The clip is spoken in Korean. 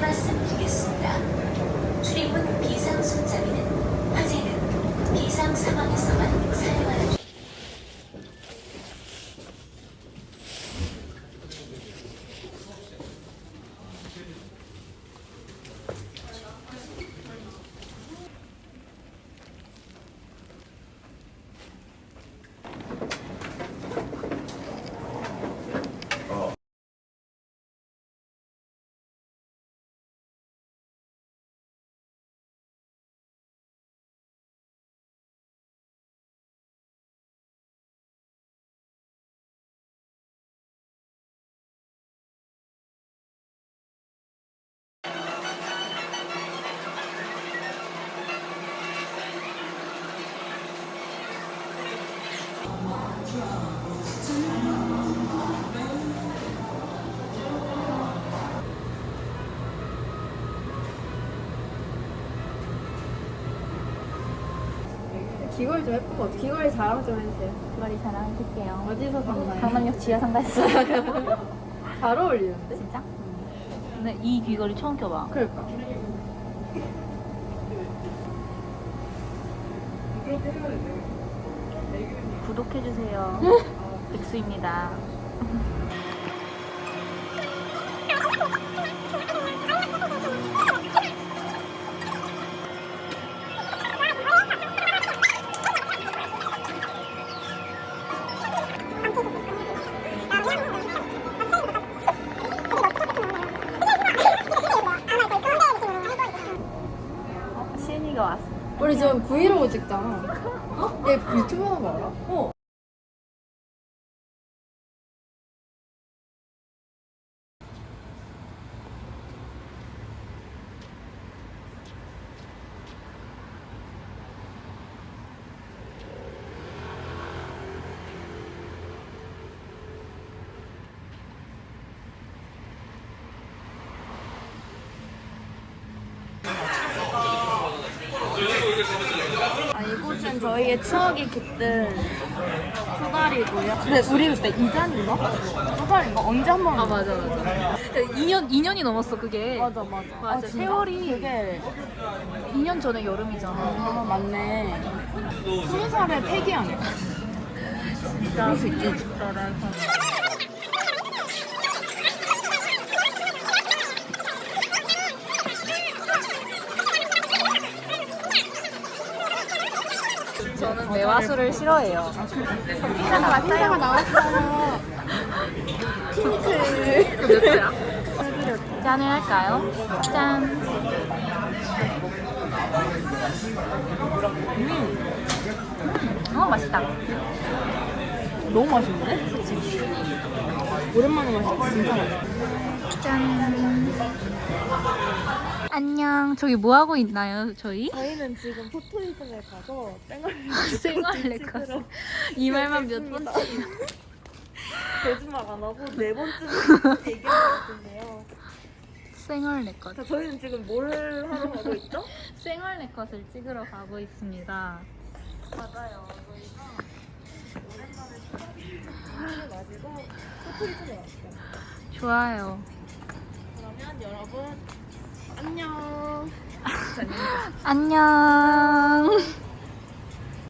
말씀드리겠습니다. 출입문 비상 손잡이는 화재는 비상 상황에서만 사용하는 귀걸이 좀 예쁜 거 같아. 귀걸이 자랑 좀 해주세요. 머리 자랑해줄게요. 어디서 샀나요? 강남역 지하상가에서 잘 어울리는데? 진짜? 근데 이 귀걸이 처음 껴봐. 그러니까. 구독해주세요. 백수입니다. 어, 시은이가 왔어. 우리 지금 브이로그 찍잖아. 어? 얘 유튜브 하는 거 알아? 어. 저희의 추억이 깃든 수다리고요. 근데 우리 그때 이잔인가? 수다리인가? 언제 한 번? 아 맞아 맞아. 2년 2년이 넘었어 그게. 맞아, 맞아. 맞아, 아, 진짜? 세월이- 그게 2년 전에 여름이잖아. 아, 맞네. 스무 살에 폐기 아니야? 그럴 수 있지. 저는 매화수를 싫어해요. 아, 흰자가 나왔어요. 몇 개야? 짠을 할까요? 짠. 음. 어 맛있다. 너무 맛있는데? 오랜만에 마시니까 진짜 맛있어. 짠. 안녕. 저기 뭐 하고 있나요? 저희? 저희는 지금 포토이즘에 가서 쌩얼 생활 레커스. 이 말만 몇 번째? 거짓말 안 하고 네 번째 것 같은데요. 생활 레커스. 자, 저희는 지금 뭘 하러 가고 있죠? 생활 레컷을 찍으러 가고 있습니다. 맞아요. 저희가 오랜만에 수다리를 가지고 포토이즘에 왔어요. 좋아요. 그러면 여러분 안녕. 안녕.